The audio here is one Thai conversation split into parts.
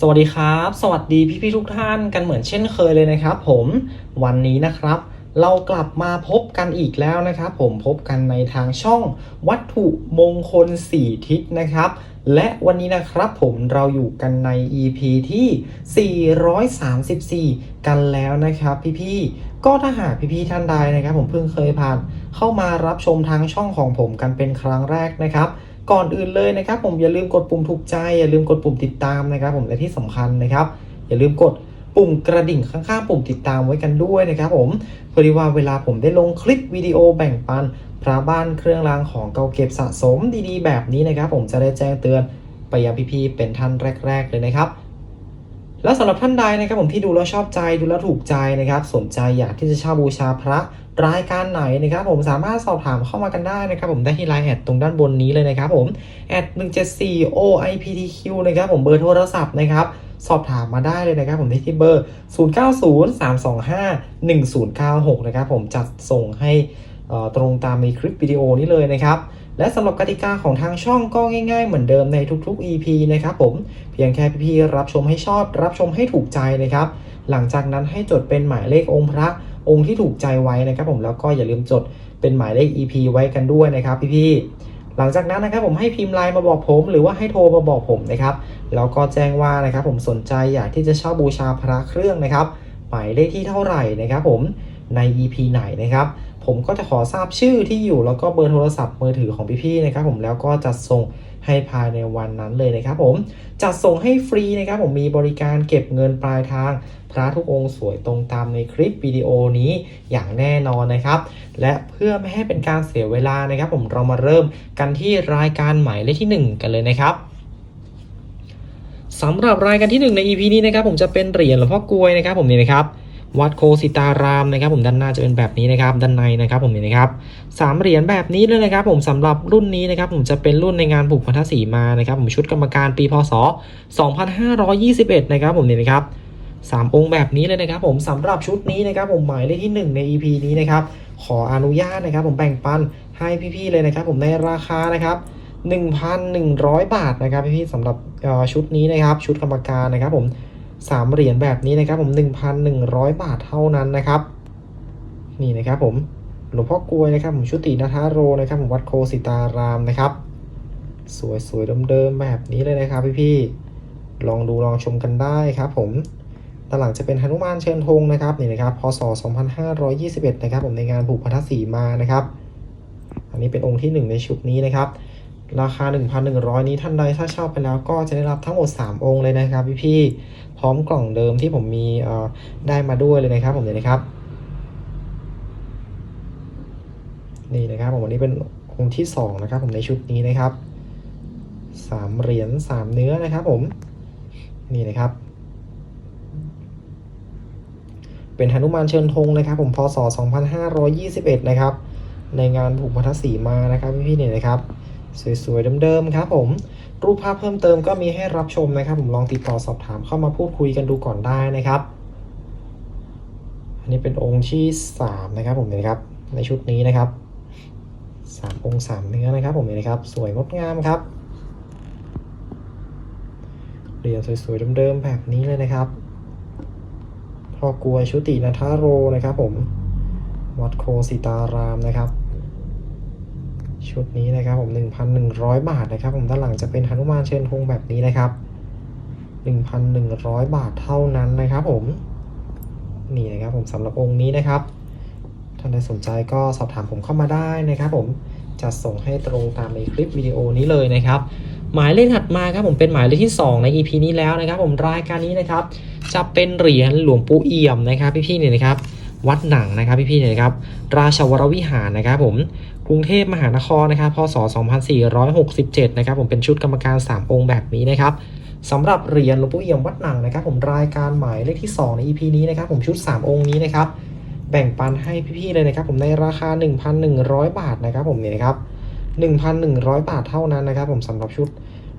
สวัสดีครับ สวัสดีพี่ๆทุกท่านกันเหมือนเช่นเคยเลยนะครับผมวันนี้นะครับ เรากลับมาพบกันอีกแล้วนะครับ ผมพบกันในทางช่องวัตถุมงคล 4 ทิศนะครับ และวันนี้นะครับผมเราอยู่กันใน EP ที่ 434 กันแล้วนะครับพี่ๆก็ถ้าหากพี่ๆท่านใดนะครับ ผมเพิ่งเคยผ่านเข้ามารับชมทางช่องของผมกันเป็นครั้งแรกนะครับ ก่อนอื่นเลยนะครับ ผมอย่าลืมกดปุ่มถูกใจ อย่าลืมกดปุ่มติดตามนะครับ ผมและที่สำคัญนะครับ อย่าลืมกดปุ่มกระดิ่งข้างๆ ปุ่มติดตามไว้กันด้วยนะครับ ผมเพื่อที่ว่าเวลาผมได้ลงคลิปวิดีโอแบ่งปัน พระบ้านเครื่องรางของเก่าเก็บสะสมดีๆ แบบนี้นะครับ ผมจะได้แจ้งเตือนไปยังพี่ๆเป็นท่านแรก ๆ เลยนะครับ แล้วสำหรับท่านใดนะครับผมที่ดูแล้วชอบใจดูแล้วถูกใจนะครับ สนใจอยากที่จะเช่าบูชาพระรายการไหนนะครับผมสามารถสอบถามเข้ามากันได้นะครับผมได้ที่ไลน์แอดตรงด้านบนนี้เลยนะครับผมแอด174 OIPTQ นะครับผมเบอร์โทรศัพท์นะครับสอบถามมาได้เลยนะครับผมที่ที่เบอร์ 0903251096 นะครับผมจัดส่งให้ตรงตามในคลิปวิดีโอนี้เลยนะครับ และสำหรับกติกาของทางช่องก็ง่ายๆ เหมือนเดิมในทุกๆ EP นะครับผม เพียงแค่พี่ๆรับชมให้ชอบ รับชมให้ถูกใจนะครับ หลังจากนั้นให้จดเป็นหมายเลของค์พระองค์ที่ถูกใจไว้นะครับผมแล้วก็อย่าลืมจดเป็นหมายเลข EP ไว้กันด้วยนะครับพี่ๆหลังจากนั้นนะครับผมให้พิมพ์ไลน์มาบอกผม หรือว่าให้โทรมาบอกผมนะครับแล้วก็แจ้งว่านะครับผมสนใจอยากที่จะเช่าบูชาพระเครื่องนะครับหมายเลขที่เท่าไหร่นะครับผมใน EP ไหนนะครับ ผมก็จะขอทราบชื่อที่อยู่แล้วก็เบอร์โทรศัพท์มือถือของพี่ๆนะครับผมแล้วก็จัดส่งให้ภายในวันนั้นเลยนะครับผมจัดส่งให้ฟรีนะครับผมมีบริการเก็บเงินปลายทาง พระทุกองค์สวยตรงตามในคลิปวิดีโอนี้อย่างแน่นอนนะครับ และเพื่อไม่ให้เป็นการเสียเวลานะครับ ผมเรามาเริ่มกันที่รายการหมายเลขที่ 1 กันเลยนะครับสำหรับรายการที่ 1 ใน EP นี้นะครับ ผมจะเป็นเหรียญหลวงพ่อกลวยนะครับ ผมนี่นะครับ วัดโคสิตารามนะครับ ผมด้านหน้าจะเป็นแบบนี้นะครับ ด้านในนะครับ ผมนี่นะครับสามเหรียญแบบนี้เลยนะครับ ผมสำหรับรุ่นนี้นะครับ ผมจะเป็นรุ่นในงานผูกพันธสีมานะครับ ผมชุดกรรมการปีพศ 2521 นะครับ ผมนี่นะครับสามองค์แบบนี้เลยนะครับ ผมสำหรับชุดนี้นะครับ ผมหมายเลขที่ 1 ใน EP นี้นะครับ ขออนุญาตนะครับ ผมแบ่งปันให้พี่ๆเลยนะครับ ผมในราคานะครับ1,100 บาทนะครับพี่ๆสำหรับชุดนี้นะครับ ชุดกรรมการนะครับ ผม สามเหรียญแบบนี้นะครับผม 1,100 บาทเท่านั้นนะครับ นี่นะครับผมหลวงพ่อกลวยนะครับผมชุตินาทาโรนะครับผมวัดโคสิตารามนะครับ สวยๆเดิมๆแบบนี้เลยนะครับพี่ๆลองดูลองชมกันได้ครับผมด้านหลังจะเป็นหนุมานเชิญธงนะครับนี่นะครับพศ 2521 นะครับผมในงานผูกพัทธสีมานะครับ อันนี้เป็นองค์ที่ 1 ในชุดนี้นะครับ ราคา 1,100 นี้ท่านใดถ้าเช่าไปแล้วก็จะได้รับทั้งหมด 3 องค์เลยนะครับพี่ๆ ร้อมกล่องเดิมที่ผมมีได้มาด้วยเลยนะครับผมเลยนะครับ นี่นะครับผมวันนี้เป็นองค์ที่ 2 นะครับ ผมในชุดนี้นะครับสามเหรียญสามเนื้อนะครับผมนี่นะครับ เป็นหนุมานเชิญธงนะครับ ผมพศ 2521 นะครับ ในงานผูกพัทธสีมานะครับพี่ๆเนี่ยนะครับ สวยๆเดิมๆครับผม รูปภาพเพิ่มเติมก็มีให้รับชมนะครับ ผมลองติดต่อสอบถามเข้ามาพูดคุยกันดูก่อนได้นะครับ อันนี้เป็นองค์ที่3นะครับผมเนี่ยนครับ ในชุดนี้นะครับสามองค์สามเนื้อนะครับผมเนี่ยนครับ สวยงดงามครับเหรียญสวยๆเดิมๆแบบนี้เลยนะครับพ่อกลวยชุตินาทาโรนะครับผมวัดโคสิตารามนะครับ ชุดนี้นะครับผม1,100 บาทนะครับผมด้านหลังจะเป็นหนุมานเชิญธงแบบนี้นะครับ 1,100 บาทเท่านั้นนะครับ ผมนี่นะครับผมสำหรับองค์นี้นะครับท่านใดสนใจก็สอบถามผมเข้ามาได้นะครับ ผมจะส่งให้ตรงตามในคลิปวิดีโอนี้เลยนะครับ หมายเลขถัดมาครับผมเป็นหมายเลขที่ 2 ใน EP นี้แล้วนะครับ ผมรายการนี้นะครับ จะเป็นเหรียญหลวงปู่เอี่ยมนะครับ พี่ๆเนี่ยนะครับ วัดหนังนะครับพี่ๆเนี่ยนะครับ ราชวรวิหารนะครับ ผม กรุงเทพมหานครนะครับพศ 2467 นะครับผมเป็นชุดกรรมการ 3 องค์แบบนี้นะครับสำหรับเหรียญหลวงปู่เอี่ยมวัดหนังนะครับ ผมรายการหมายเลขที่ 2 ใน EP นี้นะครับ ผมชุด 3 องค์นี้นะครับ แบ่งปันให้พี่ๆเลยนะครับ ผมในราคา 1,100 บาทนะครับผมเนี่ยนะครับ1,100 บาทเท่านั้นนะครับ ผมสำหรับชุด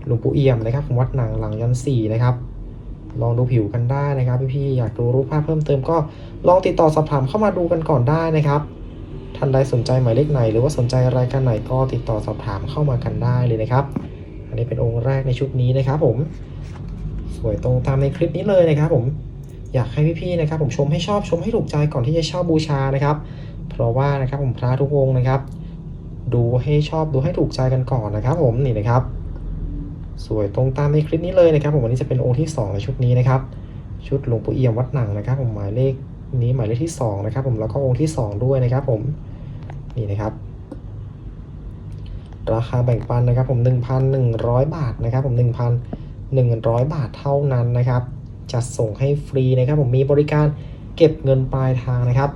หลวงปู่เอี่ยมนะครับ ผมวัดหนังหลังยันสี่นะครับลองดูผิวกันได้นะครับพี่ๆอยากดูรูปภาพเพิ่มเติมก็ลองติดต่อสอบถามเข้ามาดูกันก่อนได้นะครับ ท่านใดสนใจหมายเลขไหน หรือว่าสนใจรายการไหนก็ติดต่อสอบถามเข้ามากันได้เลยนะครับ อันนี้เป็นองค์แรกในชุดนี้นะครับผม สวยตรงตามในคลิปนี้เลยนะครับผม อยากให้พี่ๆนะครับ ผมชมให้ชอบชมให้ถูกใจก่อนที่จะช่าบูชานะครับ เพราะว่านะครับผมพระทุกองค์นะครับ ดูให้ชอบดูให้ถูกใจกันก่อนนะครับผมนี่นะครับ สวยตรงตามในคลิปนี้เลยนะครับ ผมวันนี้จะเป็นองค์ที่สองในชุดนี้นะครับ ชุดหลวงปู่เอี่ยมวัดหนังนะครับ ผมหมายเลข นี้หมายเลขที่สองนะครับผมแล้วก็องค์ที่สองด้วยนะครับผมนี่นะครับ ราคาแบ่งปันนะครับผม1,100 บาทนะครับผม1,100 บาทเท่านั้นนะครับจะส่งให้ฟรีนะครับผมมีบริการเก็บเงินปลายทางนะครับ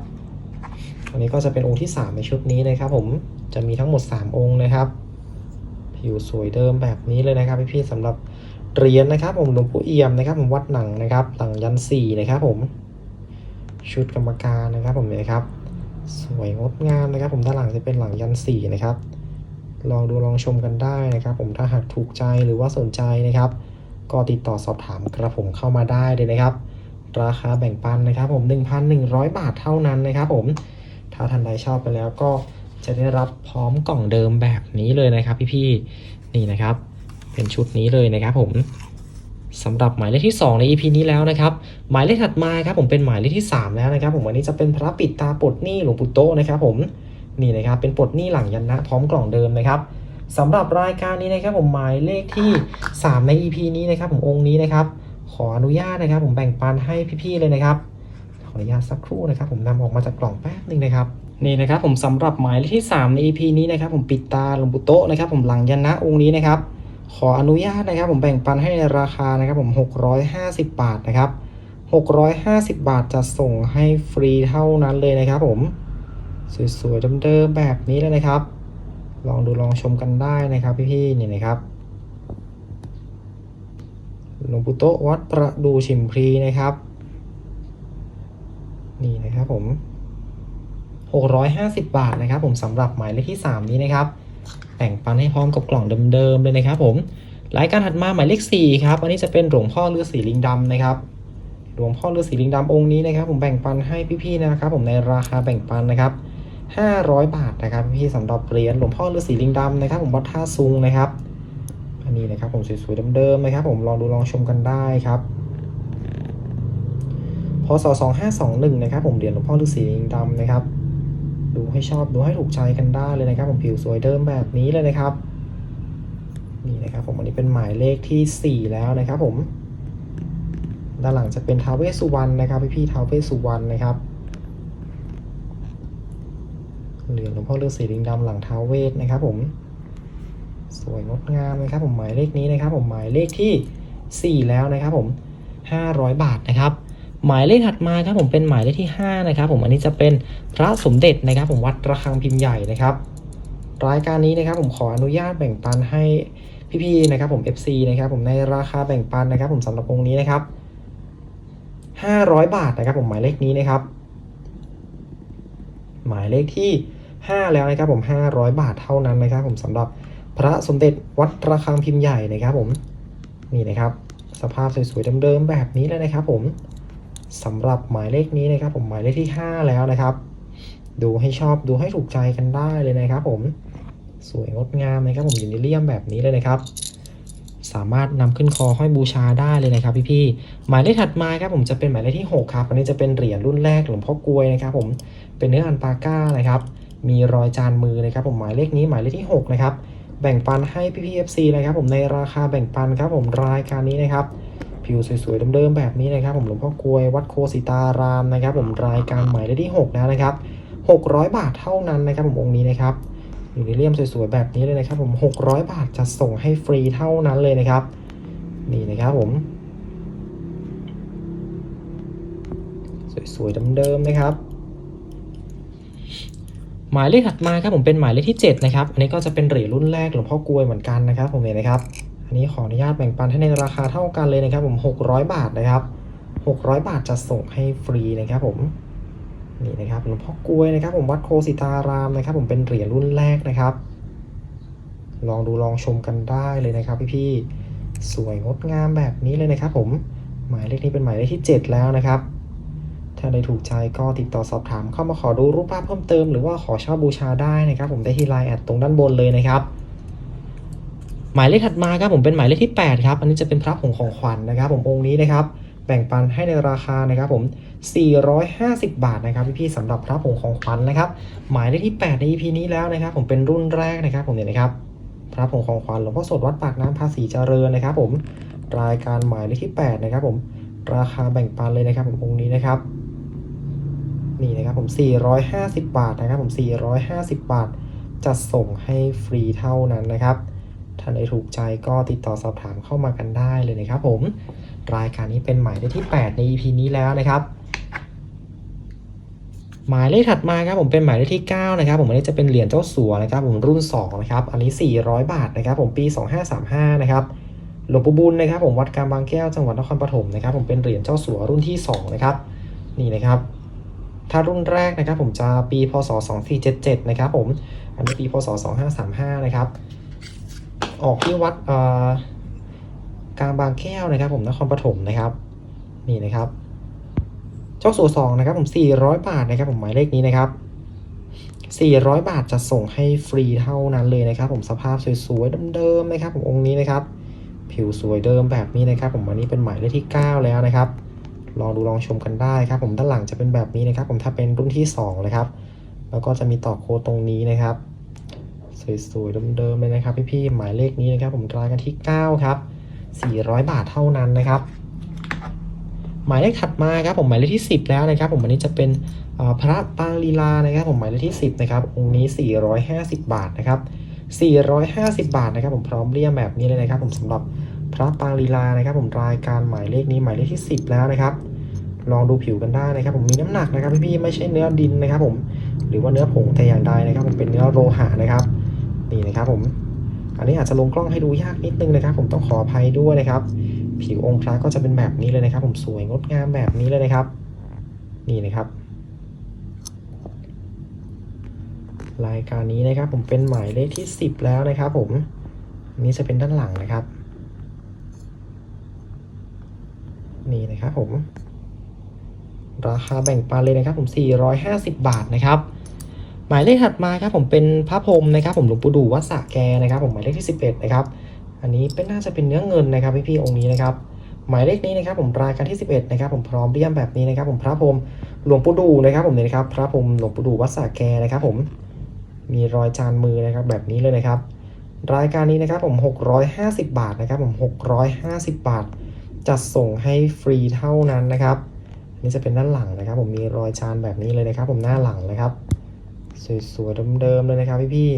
อันนี้ก็จะเป็นองค์ที่ 3 ในชุดนี้นะครับ ผมจะมีทั้งหมด 3 องค์นะครับ ผิวสวยเดิมแบบนี้เลยนะครับพี่ๆสำหรับเหรียญนะครับ ผมหลวงปู่เอี่ยมนะครับ ผมวัดหนังนะครับหลังยันสี่นะครับผม ชุดกรรมการนะครับผมนะครับ สวยงดงามนะครับ ผมด้านหลังจะเป็นหลังยันสี่นะครับ ลองดูลองชมกันได้นะครับ ผมถ้าหากถูกใจหรือว่าสนใจนะครับ ก็ติดต่อสอบถามกระผมเข้ามาได้เลยนะครับ ราคาแบ่งปันนะครับ ผม 1,100 บาทเท่านั้นนะครับ ผมถ้าท่านใดชอบไปแล้วก็จะได้รับพร้อมกล่องเดิมแบบนี้เลยนะครับ พี่ๆนี่นะครับ เป็นชุดนี้เลยนะครับ ผม สำหรับหมายเลขที่ 2 ใน EP นี้แล้วนะครับ หมายเลขถัดมาครับผมเป็นหมายเลขที่ 3 แล้วนะครับ ผมวันนี้จะเป็นพระปิดตาปลดหนี้หลวงปู่โตนะครับผมนี่นะครับเป็นปลดหนี้หลังยันนะพร้อมกล่องเดิมนะครับสำหรับรายการนี้นะครับ ผมหมายเลขที่ 3 ใน EP นี้นะครับ ผมองค์นี้นะครับ ขออนุญาตนะครับ ผมแบ่งปันให้พี่ๆเลยนะครับ ขออนุญาตสักครู่นะครับ ผมนำออกมาจากกล่องแป๊บหนึงนะครับนี่นะครับผมสำหรับหมายเลขที่ 3 ใน EP นี้นะครับ ผมปิดตาหลวงปู่โตนะครับ ผมหลังยันนะองค์นี้นะครับ ขออนุญาตนะครับ ผมแบ่งปันให้ในราคานะครับผม 650 บาทนะครับ 650 บาทจะส่งให้ฟรีเท่านั้นเลยนะครับผม สวยๆเดิมๆแบบนี้เลยนะครับ ลองดูลองชมกันได้นะครับพี่ๆนี่นะครับหลวงปู่โตวัดประดูชิมพลีนะครับ นี่นะครับผม 650 บาทนะครับ ผมสำหรับหมายเลขที่ 3 นี้นะครับ แบ่งปันให้พร้อมกับกล่องเดิมๆเลยนะครับผมรายการถัดมาหมายเลข4ครับ อันนี้จะเป็นหลวงพ่อฤาษีลิงดำนะครับ หลวงพ่อฤาษีลิงดำองค์นี้นะครับ ผมแบ่งปันให้พี่ๆนะครับ ผมในราคาแบ่งปันนะครับ 500 บาทนะครับ พี่สำหรับเหรียญหลวงพ่อฤาษีลิงดำนะครับ ผมวัดท่าซุงนะครับ อันนี้นะครับผมสวยๆเดิมๆนะครับ ผมลองดูลองชมกันได้ครับพศ2521นะครับ ผมเหรียญหลวงพ่อฤาษีลิงดำนะครับ ดูให้ชอบดูให้ถูกใจกันได้เลยนะครับผมผิวสวยเดิมแบบนี้เลยนะครับนี่นะครับผมอันนี้เป็นหมายเลขที่ 4 แล้วนะครับผมด้านหลังจะเป็นทาวเวสุวรรณนะครับพี่ๆท้าวเวสุวรรณนะครับเหรียญหลวงพ่อฤาษีลิงดำหลังท้าวเวสนะครับผมสวยงดงามนะครับผมหมายเลขนี้นะครับผมหมายเลขที่ 4 แล้วนะครับผม 500 บาทนะครับ หมายเลขถัดมาครับผมเป็นหมายเลขที่ 5 นะครับ ผมอันนี้จะเป็นพระสมเด็จนะครับ ผมวัดระฆังพิมพ์ใหญ่นะครับ รายการนี้นะครับผมขออนุญาตแบ่งปันให้พี่ๆนะครับผม FC นะครับผมในราคาแบ่งปันนะครับผมสำหรับองค์นี้นะครับ 500 บาทนะครับผมหมายเลขนี้นะครับ หมายเลขที่ 5 แล้วนะครับผม 500 บาทเท่านั้นนะครับ ผมสำหรับพระสมเด็จวัดระฆังพิมพ์ใหญ่นะครับ ผมนี่นะครับ สภาพสวยๆเดิมๆแบบนี้เลยนะครับ ผม สำหรับหมายเลขนี้นะครับผมหมายเลขที่ 5 แล้วนะครับ ดูให้ชอบดูให้ถูกใจกันได้เลยนะครับ ผมสวยงดงามนะครับผมอยู่ในเลี่ยมแบบนี้เลยนะครับ สามารถนำขึ้นคอห้อยบูชาได้เลยนะครับ พี่ๆหมายเลขถัดมาครับผมจะเป็นหมายเลขที่ 6 ครับ อันนี้จะเป็นเหรียญรุ่นแรกหลวงพ่อกลวยนะครับ ผมเป็นเนื้ออันปาก้านะครับ มีรอยจานมือนะครับ ผมหมายเลขนี้หมายเลขที่ 6 นะครับแบ่งปันให้พี่พีเอฟซีนะครับ ผมในราคาแบ่งปันครับ ผมรายการนี้นะครับ ผิวสวยๆเดิมๆแบบนี้นะครับ ผมหลวงพ่อกลวยวัดโคสิตารามนะครับ ผมรายการใหมายเลขที่ 6 แล้วนะครับ 600 บาทเท่านั้นนะครับ ผมองค์นี้นะครับอยู่ในเลี่ยมสวยๆแบบนี้เลยนะครับ ผม 600 บาทจะส่งให้ฟรีเท่านั้นเลยนะครับ นี่นะครับผม สวยๆเดิมๆนะครับหมายเลขถัดมาครับผมเป็นหมายเลขที่ 7 นะครับ อันนี้ก็จะเป็นเหรียญรุ่นแรกหลวงพ่อกลวยเหมือนกันนะครับ ผมเนี่ยนะครับ อันนี้ขออนุญาตแบ่งปันให้ในราคาเท่ากันเลยนะครับผม 600 บาทนะครับ 600 บาทจะส่งให้ฟรีนะครับผมนี่นะครับหลวงพ่อกลวยนะครับ ผมวัดโคสิตารามนะครับ ผมเป็นเหรียญรุ่นแรกนะครับ ลองดูลองชมกันได้เลยนะครับ พี่ๆสวยงดงามแบบนี้เลยนะครับ ผมหมายเลขนี้เป็นหมายเลขที่ 7 แล้วนะครับ ถ้าได้ถูกใจก็ติดต่อสอบถามเข้ามาขอดูรูปภาพเพิ่มเติมหรือว่าขอเช่าบูชาได้นะครับ ผมได้ที่ไลน์แอดตรงด้านบนเลยนะครับ หมายเลขถัดมาครับผมเป็นหมายเลขที่ 8 ครับ อันนี้จะเป็นพระผงของขวัญนะครับ ผมองค์นี้นะครับ แบ่งปันให้ในราคานะครับผม 450 บาทนะครับพี่ๆสำหรับพระผงของขวัญนะครับ หมายเลขที่ 8 ใน EP นี้แล้วนะครับ ผมเป็นรุ่นแรกนะครับ ผมเนี่ยนะครับพระผงของขวัญหลวงพ่อสดวัดปากน้ำภาษีเจริญนะครับ ผมรายการหมายเลขที่ 8 นะครับ ผมราคาแบ่งปันเลยนะครับ ผมองค์นี้นะครับนี่นะครับผม 450 บาทนะครับ ผม 450 บาทจะส่งให้ฟรีเท่านั้นนะครับ ท่านใดถูกใจก็ติดต่อสอบถามเข้ามากันได้เลยนะครับผม รายการนี้เป็นหมายเลขที่ 8 ใน EP นี้แล้วนะครับ หมายเลขถัดมาครับผมเป็นหมายเลขที่ 9 นะครับ ผมอันนี้จะเป็นเหรียญเจ้าสัวนะครับ ผมรุ่น 2 นะครับ อันนี้ 400 บาทนะครับ ผมปี 2535 นะครับหลวงปู่บุญนะครับผมวัดกลางบางแก้วจังหวัดนครปฐมนะครับ ผมเป็นเหรียญเจ้าสัวรุ่นที่ 2 นะครับ นี่นะครับถ้ารุ่นแรกนะครับผมจะปีพศ 2477 นะครับผม อันนี้ปีพศ 2535 นะครับ ออกที่วัดกลางบางแก้วนะครับผมนครปฐมนะครับ นี่นะครับเจ้าสัวสองนะครับผม 400 บาทนะครับผมหมายเลขนี้นะครับ 400 บาทจะส่งให้ฟรีเท่านั้นเลยนะครับ ผมสภาพสวยๆเดิมๆนะครับ ผมองค์นี้นะครับ ผิวสวยเดิมแบบนี้นะครับ ผมวันนี้เป็นหมายเลขที่ 9 แล้วนะครับลองดูลองชมกันได้ครับ ผมด้านหลังจะเป็นแบบนี้นะครับ ผมถ้าเป็นรุ่นที่2นะครับแล้วก็จะมีต่อโค้ดตรงนี้นะครับ สวยๆเดิมๆเลยนะครับพี่ๆหมายเลขนี้นะครับผมรายกันที่ 9 ครับ 400 บาทเท่านั้นนะครับ หมายเลขถัดมาครับผมหมายเลขที่ 10 แล้วนะครับ ผมวันนี้จะเป็นพระปางลีลานะครับ ผมหมายเลขที่ 10 นะครับองค์นี้ 450 บาทนะครับ 450 บาทนะครับ ผมพร้อมเลี่ยมแบบนี้เลยนะครับ ผมสำหรับพระปางลีลานะครับ ผมรายการหมายเลขนี้หมายเลขที่ 10 แล้วนะครับ ลองดูผิวกันได้นะครับ ผมมีน้ำหนักนะครับพี่ๆไม่ใช่เนื้อดินนะครับ ผมหรือว่าเนื้อผงแต่อย่างใดนะครับ ผมเป็นเนื้อโลหะนะครับ นี่นะครับผม อันนี้อาจจะลงกล้องให้ดูยากนิดนึงนะครับ ผมต้องขออภัยด้วยนะครับ ผิวองค์พระก็จะเป็นแบบนี้เลยนะครับ ผมสวยงดงามแบบนี้เลยนะครับ นี่นะครับ รายการนี้นะครับ ผมเป็นหมายเลขที่ 10 แล้วนะครับ ผมนนี้จะเป็นด้านหลังนะครับ นี่นะครับผมราคาแบ่งปันเลยนะครับผม 450 บาทนะครับ หมายเลขถัดมาครับผมเป็นพระพรหมนะครับ ผมหลวงปู่ดูวัดสะแกนะครับผมหมายเลขที่ 11นะครับอันนี้เป็นน่าจะเป็นเนื้อเงินนะครับพี่ๆองค์นี้นะครับหมายเลขนี้นะครับผมรายการที่ 11นะครับผมพร้อมเรียมแบบนี้นะครับ ผมพระพรหมหลวงปู่ดูนะครับ ผมเนี่ยนะครับพระพรหมหลวงปู่ดูวัดสะแกนะครับ ผมมีรอยจานมือนะครับแบบนี้เลยนะครับ รายการนี้นะครับผม 650 บาทนะครับ ผม 650 บาท จัดส่งให้ฟรีเท่านั้นนะครับนนี่จะเป็นด้านหลังนะครับ ผมมีรอยจานแบบนี้เลยนะครับ ผมหน้าหลังนะครับ สวยๆเดิมๆเลยนะครับพี่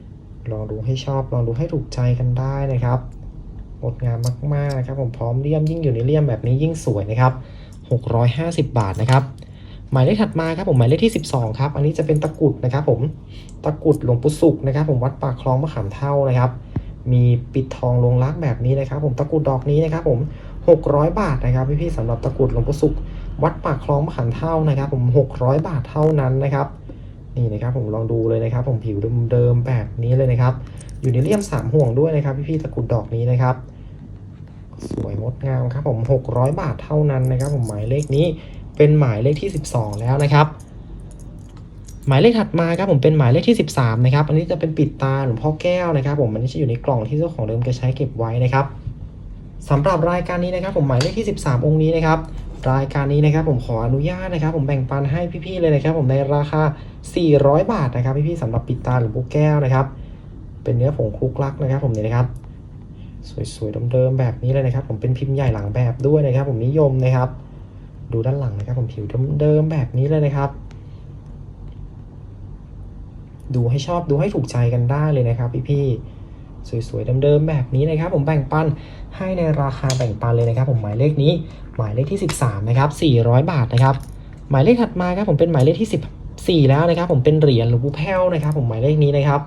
ๆลองดูให้ชอบลองดูให้ถูกใจกันได้นะครับงดงามมากๆนะครับผมพร้อมเลี่ยมยิ่งอยู่ในเลี่ยมแบบนี้ยิ่งสวยนะครับ 650 บาทนะครับ หมายเลขถัดมาครับผมหมายเลขที่ 12 ครับ อันนี้จะเป็นตะกรุดนะครับผมตะกรุดหลวงปู่สุขนะครับ ผมวัดปากคลองมะขามเท่านะครับ มีปิดทองลงรักแบบนี้นะครับ ผมตะกรุดดอกนี้นะครับ ผม 600 บาทนะครับพี่ๆสำหรับตะกรุดหลวงปู่สุขวัดปากคลองมะขามเท่านะครับ ผม 600 บาทเท่านั้นนะครับ นี่นะครับผมลองดูเลยนะครับ ผมผิวเดิมๆแบบนี้เลยนะครับ อยู่ในเลี่ยมสามห่วงด้วยนะครับ พี่ๆตะกรุดดอกนี้นะครับ สวยงดงามครับผม600 บาทเท่านั้นนะครับ ผมหมายเลขนี้เป็นหมายเลขที่ 12 แล้วนะครับ หมายเลขถัดมาครับผมเป็นหมายเลขที่ 13 นะครับ อันนี้จะเป็นปิดตาหลวงพ่อแก้วนะครับ ผมมันนี้จะอยู่ในกล่องที่เจ้าของเดิมแกใช้เก็บไว้นะครับสำหรับรายการนี้นะครับ ผมหมายเลขที่ 13 องค์นี้นะครับ รายการนี้นะครับผมขออนุญาตนะครับ ผมแบ่งปันให้พี่ๆเลยนะครับ ผมในราคา 400 บาทนะครับ พี่ๆสำหรับปิดตาหลวงพ่อแก้วนะครับ เป็นเนื้อผงคลุกลักนะครับ ผมเนี่ยนะครับ สวยๆเดิมๆแบบนี้เลยนะครับ ผมเป็นพิมพ์ใหญ่หลังแบบด้วยนะครับ ผมนิยมนะครับ ดูด้านหลังนะครับ ผมผิวเดิมๆแบบนี้เลยนะครับ ดูให้ชอบดูให้ถูกใจกันได้เลยนะครับ พี่ๆ สวยๆเดิมๆแบบนี้นะครับ ผมแบ่งปันให้ในราคาแบ่งปันเลยนะครับ ผมหมายเลขนี้หมายเลขที่ 13นะครับ400 บาทนะครับ หมายเลขถัดมาครับผมเป็นหมายเลขที่ 14 แล้วนะครับ ผมเป็นเหรียญหลวงปู่แพ้วนะครับ ผมหมายเลขนี้นะครับ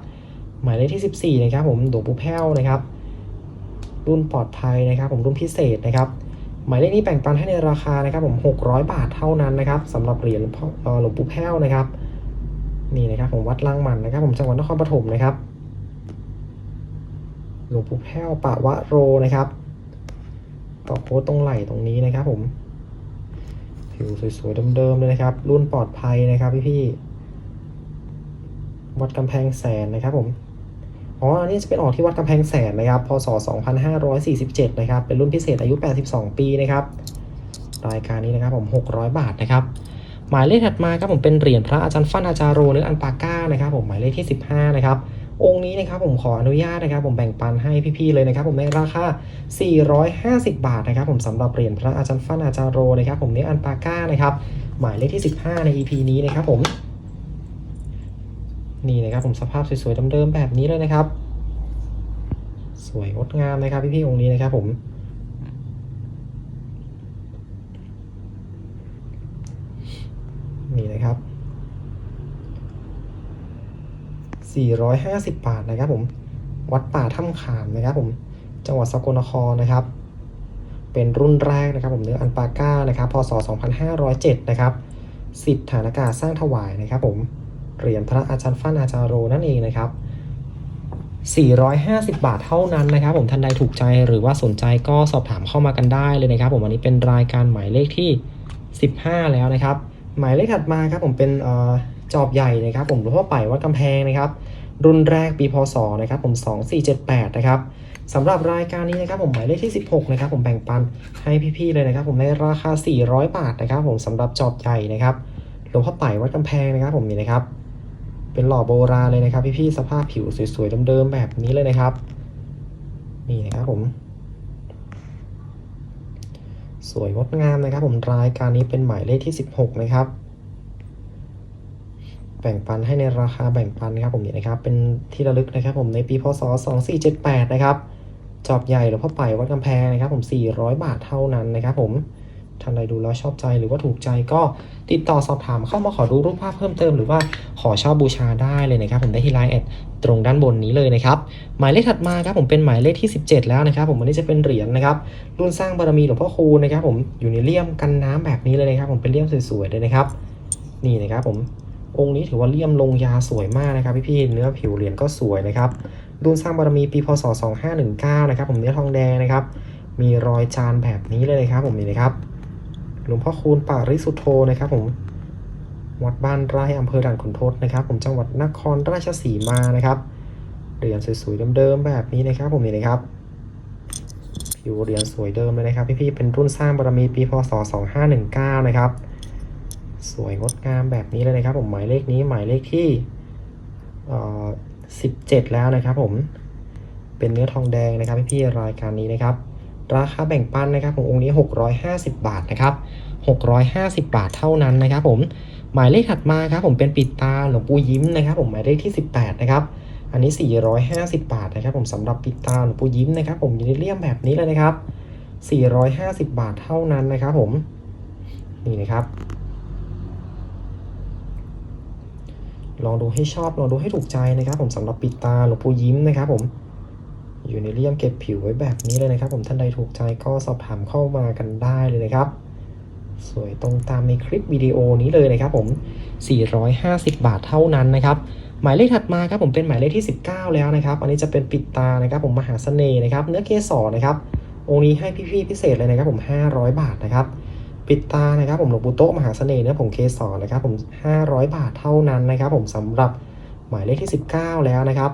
หมายเลขที่ 14นะครับผมหลวงปู่แพ้วนะครับ รุ่นปลอดภัยนะครับ ผมรุ่นพิเศษนะครับหมายเลขนี้แบ่งปันให้ในราคานะครับ ผม 600 บาทเท่านั้นนะครับสำหรับเหรียญหลวงปู่แพ้วนะครับ นี่นะครับ ผมวัดล่างมันนะครับ ผมจังหวัดนครปฐมนะครับ หลวงปู่แพ้วปะวะโรนะครับต่อโค้ดตรงไหล่ตรงนี้นะครับ ผม ผิวสวยๆเดิมๆเลยนะครับ รุ่นปลอดภัยนะครับพี่ๆวัดกำแพงแสนนะครับ ผมอ๋ออันนี้จะเป็นออกที่วัดกำแพงแสนนะครับ พศ 2547 นะครับ เป็นรุ่นพิเศษอายุ 82 ปีนะครับ รายการนี้นะครับผม 600 บาทนะครับ หมายเลขถัดมาครับผมเป็นเหรียญพระอาจารย์ฟั่นอาจารย์โรหรืออันปาก้านะครับ ผมหมายเลขที่ 15 นะครับ องค์นี้นะครับผมขออนุญาตนะครับผมแบ่งปันให้พี่ๆเลยนะครับผมในราคา 450 บาทนะครับผมสำหรับเหรียญพระอาจารย์ฟันอาจารย์โรนะครับผมเนื้ออันปาก้านะครับหมายเลขที่ 15 ใน EP นี้นะครับผมนี่นะครับผมสภาพสวยๆเดิมๆแบบนี้เลยนะครับ สวยงดงามนะครับพี่ๆองค์นี้นะครับผม นี่นะครับ 450 บาทนะครับผมวัดป่าถ้ำขามนะครับผมจังหวัดสกลนครนะครับ เป็นรุ่นแรกนะครับผมเนื้ออันปาก้านะครับพศ 2507 นะครับสิทธิฐานากาศสร้างถวายนะครับผมเหรียญพระอาจารย์ฟั่นอาจารย์โรนั่นเองนะครับ 450 บาทเท่านั้นนะครับ ผมท่านใดถูกใจหรือว่าสนใจก็สอบถามเข้ามากันได้เลยนะครับ ผมอันนี้เป็นรายการหมายเลขที่ 15 แล้วนะครับ หมายเลขถัดมาครับผมเป็นเอ่อ จอบใหญ่นะครับผมหลวงพ่อไปวัดกำแพงนะครับ รุ่นแรกปีพศนะครับผม 2478 นะครับสำหรับรายการนี้นะครับผมหมายเลขที่ 16 นะครับผมแบ่งปันให้พี่ๆเลยนะครับ ผมในราคา 400 บาทนะครับผมสำหรับจอบใหญ่นะครับหลวงพ่อไปวัดกำแพงนะครับผมนี่นะครับ เป็นหล่อโบราณเลยนะครับ พี่ๆสภาพผิวสวยๆเดิมๆแบบนี้เลยนะครับ นี่นะครับผมสวยงดงามนะครับ ผมรายการนี้เป็นหมายเลขที่ 16 นะครับ แบ่งปันให้ในราคาแบ่งปันนะครับผมนี่นะครับ เป็นที่ระลึกนะครับผมในปีพศ 2478 นะครับ จอบใหญ่หรือพ่อไปวัดกำแพงนะครับผม 400 บาทเท่านั้นนะครับผมท่านใดดูแล้วชอบใจหรือว่าถูกใจก็ติดต่อสอบถามเข้ามาขอดูรูปภาพเพิ่มเติม หรือว่าขอเช่าบูชาได้เลยนะครับ ผมได้ที่ไลน์แอดตรงด้านบนนี้เลยนะครับ หมายเลขถัดมาครับผมเป็นหมายเลขที่ 17 แล้วนะครับ ผมวันนี้จะเป็นเหรียญนะครับรุ่นสร้างบารมีหลวงพ่อคูณนะครับ ผมอยู่ในเลี่ยมกันน้ำแบบนี้เลยนะครับ ผมเป็นเลี่ยมสวยๆเลยนะครับ นี่นะครับผม องค์นี้ถือว่าเลี่ยมลงยาสวยมากนะครับพี่ๆเนื้อผิวเหรียญก็สวยนะครับรุ่นสร้างบารมีปีพศ 2519 นะครับผมเนื้อทองแดงนะครับ มีรอยจานแบบนี้เลยนะครับผมนี่นะครับหลวงพ่อคูณป่าริสุทโธนะครับผมวัดบ้านไร่อำเภอด่านขุนทดนะครับ ผมจังหวัดนครราชสีมานะครับเหรียญสวยๆเดิมๆแบบนี้นะครับผมนี่นะครับผิวเหรียญสวยเดิมเลยนะครับ พี่ๆเป็นรุ่นสร้างบารมีปีพศ 2519 นะครับ สวยงดงามแบบนี้เลยนะครับ ผมหมายเลขนี้หมายเลขที่17แล้วนะครับ ผมเป็นเนื้อทองแดงนะครับพี่ๆรายการนี้นะครับ ราคาแบ่งปันนะครับขององค์นี้ 650 บาทนะครับ650 บาทเท่านั้นนะครับ ผมหมายเลขถัดมาครับผมเป็นปิดตาหลวงปู่ยิ้มนะครับ ผมหมายเลขที่ 18 นะครับอันนี้ 450 บาทนะครับ ผมสำหรับปิดตาหลวงปู่ยิ้มนะครับ ผมยูนิเลียมแบบนี้เลยนะครับ 450 บาทเท่านั้นนะครับ ผมนี่นะครับ ลองดูให้ชอบลองดูให้ถูกใจนะครับ ผมสำหรับปิดตาหลวงปู่ยิ้มนะครับ ผมอยู่ในเลี่ยมเก็บผิวไว้แบบนี้เลยนะครับ ผมท่านใดถูกใจก็สอบถามเข้ามากันได้เลยนะครับ สวยตรงตามในคลิปวิดีโอนี้เลยนะครับผม 450 บาทเท่านั้นนะครับ หมายเลขถัดมาครับผมเป็นหมายเลขที่ 19 แล้วนะครับ อันนี้จะเป็นปิดตานะครับ ผมมหาเสน่ห์นะครับ เนื้อเกสรนะครับองค์นี้ให้พี่ๆพิเศษเลยนะครับ ผม 500 บาทนะครับ ปิดตานะครับผมหลวงปู่โต๊ะมหาเสน่ห์นื้อผงเกสรนะครับผม500 บาทเท่านั้นนะครับ ผมสำหรับหมายเลขที่ 19 แล้วนะครับ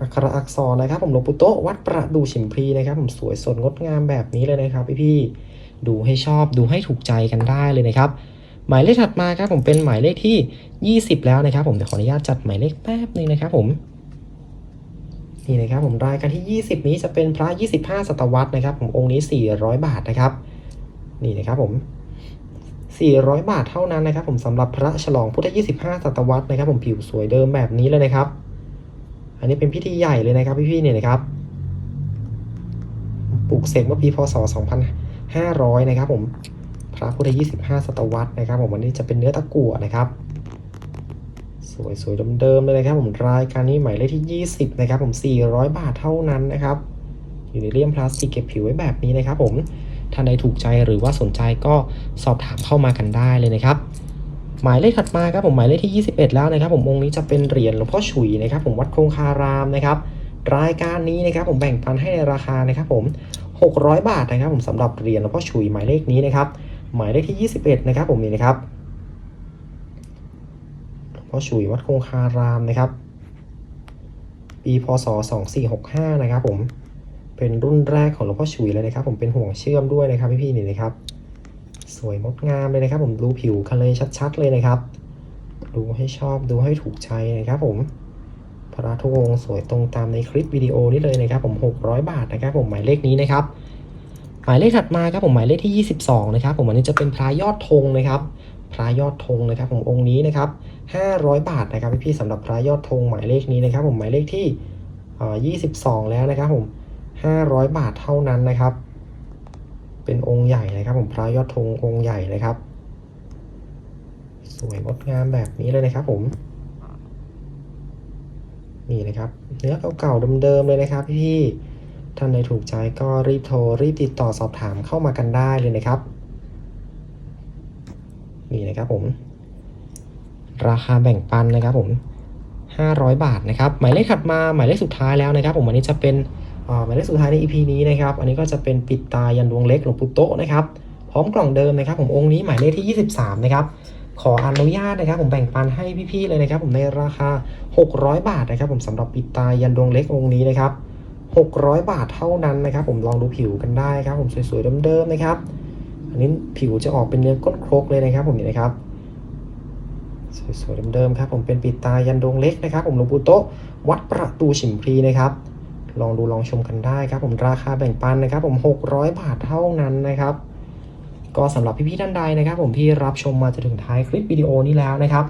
อักขระอักษรนะครับ ผมหลวงปู่โต๊ะวัดประดูฉิมพีนะครับ ผมสวยสดงดงามแบบนี้เลยนะครับพี่ๆดูให้ชอบดูให้ถูกใจกันได้เลยนะครับ หมายเลขถัดมาครับผมเป็นหมายเลขที่ 20 แล้วนะครับ ผมเดี๋ยวขออนุญาตจัดหมายเลขแป๊บนึงนะครับ ผมนี่นะครับผมรายการที่ 20 นี้จะเป็นพระ 25 ศตวรรษนะครับ ผมองค์นี้ 400 บาทนะครับ นี่นะครับผม 400 บาทเท่านั้นนะครับ ผมสำหรับพระฉลองพุทธ 25 ศตวรรษนะครับ ผมผิวสวยเดิมแบบนี้เลยนะครับ อันนี้เป็นพิธีใหญ่เลยนะครับพี่ๆเนี่ยนะครับปลูกเสกเมื่อปีพศ 2500 นะครับ ผมพระพุทธ 25 ศตวรรษนะครับ ผมวันนี้จะเป็นเนื้อตะกั่วนะครับ สวยๆเดิมๆเลยนะครับ ผมรายการนี้หมายเลขที่ 20 นะครับ ผม 400 บาทเท่านั้นนะครับ อยู่ในเลี่ยมพลาสติกเก็บผิวไว้แบบนี้นะครับ ผม ท่านใดถูกใจหรือว่าสนใจก็สอบถามเข้ามากันได้เลยนะครับ หมายเลขถัดมาครับผมหมายเลขที่ 21 แล้วนะครับ ผมองค์นี้จะเป็นเหรียญหลวงพ่อฉุยนะครับ ผมวัดคงคารามนะครับรายการนี้นะครับผมแบ่งปันให้ในราคานะครับผม 600 บาทนะครับ ผมสำหรับเหรียญหลวงพ่อฉุยหมายเลขนี้นะครับ หมายเลขที่ 21 นะครับ ผมนี่นะครับหลวงพ่อฉุยวัดคงคารามนะครับ ปีพศ 2465 นะครับผม เป็นรุ่นแรกของหลวงพ่อฉุยเลยนะครับ ผมเป็นห่วงเชื่อมด้วยนะครับพี่ๆนี่นะครับ สวยงดงามเลยนะครับ ผมดูผิวกันเลยชัด ๆ เลยนะครับ ดูให้ชอบดูให้ถูกใจนะครับ ผมพระทุกองสวยตรงตามในคลิปวิดีโอนี้เลยนะครับ ผม 600 บาทนะครับ ผมหมายเลขนี้นะครับ หมายเลขถัดมาครับผมหมายเลขที่ 22 นะครับ ผมอันนี้จะเป็นพระยอดธงนะครับพระยอดธงนะครับ ผมองค์นี้นะครับ 500 บาทนะครับพี่ๆสำหรับพระยอดธงหมายเลขนี้นะครับ ผมหมายเลขที่เอ่อ22 แล้วนะครับ ผม 500 บาทเท่านั้นนะครับ เป็นองค์ใหญ่นะครับ ผมพระยอดธงองค์ใหญ่นะครับ สวยงดงามแบบนี้เลยนะครับ ผมนี่นะครับ เนื้อเก่าๆเดิมๆเลยนะครับ พี่ท่านใดถูกใจก็รีบโทรรีบติดต่อสอบถามเข้ามากันได้เลยนะครับ นี่นะครับผม ราคาแบ่งปันนะครับผม500 บาทนะครับ หมายเลขถัดมาหมายเลขสุดท้ายแล้วนะครับ ผมอันนี้จะเป็น หมายเลขสุดท้ายใน EP นี้นะครับ อันนี้ก็จะเป็นปิดตายันดวงเล็กหลวงปู่โตนะครับ พร้อมกล่องเดิมนะครับผมองค์นี้หมายเลขที่ 23 นะครับ ขออนุญาตนะครับ ผมแบ่งปันให้พี่ๆเลยนะครับ ผมในราคา 600 บาทนะครับ ผมสำหรับปิดตายันดวงเล็กองค์นี้นะครับ 600 บาทเท่านั้นนะครับ ผมลองดูผิวกันได้ครับ ผมสวยๆเดิมๆนะครับ อันนี้ผิวจะออกเป็นเนื้อก้นครกเลยนะครับ ผมนี่นะครับสวยๆเดิมๆครับ ผมเป็นปิดตายันดวงเล็กนะครับ ผมหลวงปู่โตวัดประตูฉิมพลีนะครับ ลองดูลองชมกันได้ครับ ผมราคาแบ่งปันนะครับ ผม 600 บาทเท่านั้นนะครับ ก็สำหรับพี่ๆท่านใดนะครับ ผมที่รับชมมาจนถึงท้ายคลิปวิดีโอนี้แล้วนะครับ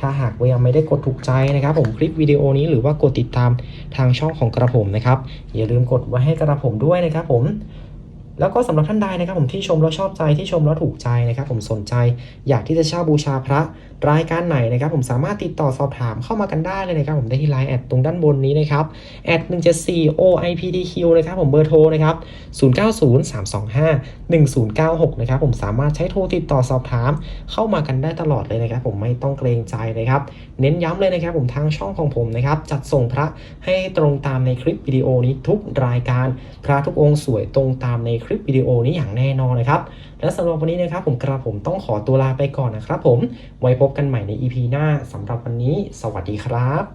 ถ้าหากว่ายังไม่ได้กดถูกใจนะครับ ผมคลิปวิดีโอนี้หรือว่ากดติดตามทางช่องของกระผมนะครับอย่าลืมกดไว้ให้กระผมด้วยนะครับ ผม แล้วก็สำหรับท่านใดนะครับผมที่ชมแล้วชอบใจที่ชมแล้วถูกใจนะครับผมสนใจอยากที่จะเช่าบูชาพระรายการไหนนะครับผมสามารถติดต่อสอบถามเข้ามากันได้เลยนะครับผมได้ที่ไลน์แอดตรงด้านบนนี้นะครับแอด174 OIPDQ นะครับผมเบอร์โทรนะครับ0903251096นะครับผมสามารถใช้โทรติดต่อสอบถามเข้ามากันได้ตลอดเลยนะครับผมไม่ต้องเกรงใจนะครับเน้นย้ำเลยนะครับผมทางช่องของผมนะครับจัดส่งพระให้ตรงตามในคลิปวิดีโอนี้ทุกรายการพระทุกองค์สวยตรงตามในคลิปวิดีโอนี้อย่างแน่นอนนะครับ และสำหรับวันนี้นะครับผมกระผมต้องขอตัวลาไปก่อนนะครับผมไว้พบกันใหม่ใน EP หน้าสำหรับวันนี้ สวัสดีครับ